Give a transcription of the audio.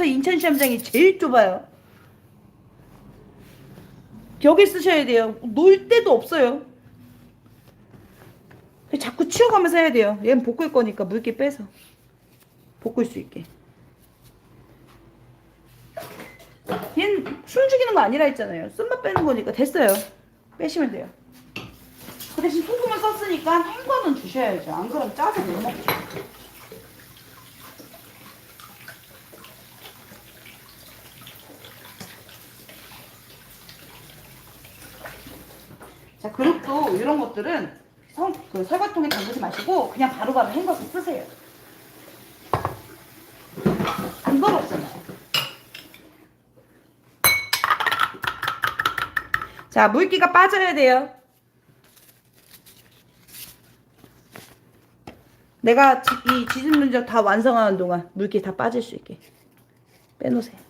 서울에서 인천 시험장이 제일 좁아요. 여기 쓰셔야 돼요. 놀 데도 없어요. 자꾸 치워가면서 해야 돼요. 얘는 볶을 거니까 물기 빼서 볶을 수 있게. 얘는 술 죽이는 거 아니라 했잖아요. 쓴맛 빼는 거니까 됐어요. 빼시면 돼요. 그 대신 소금을 썼으니까 헹궈는 주셔야죠. 안 그러면 짜서 못 먹죠. 자, 그릇도 이런 것들은 성, 그 설거통에 담그지 마시고 그냥 바로바로 헹궈서 쓰세요. 안 더럽잖아요. 자, 물기가 빠져야 돼요. 내가 지- 이 지진 문제 다 완성하는 동안 물기 다 빠질 수 있게 빼놓으세요.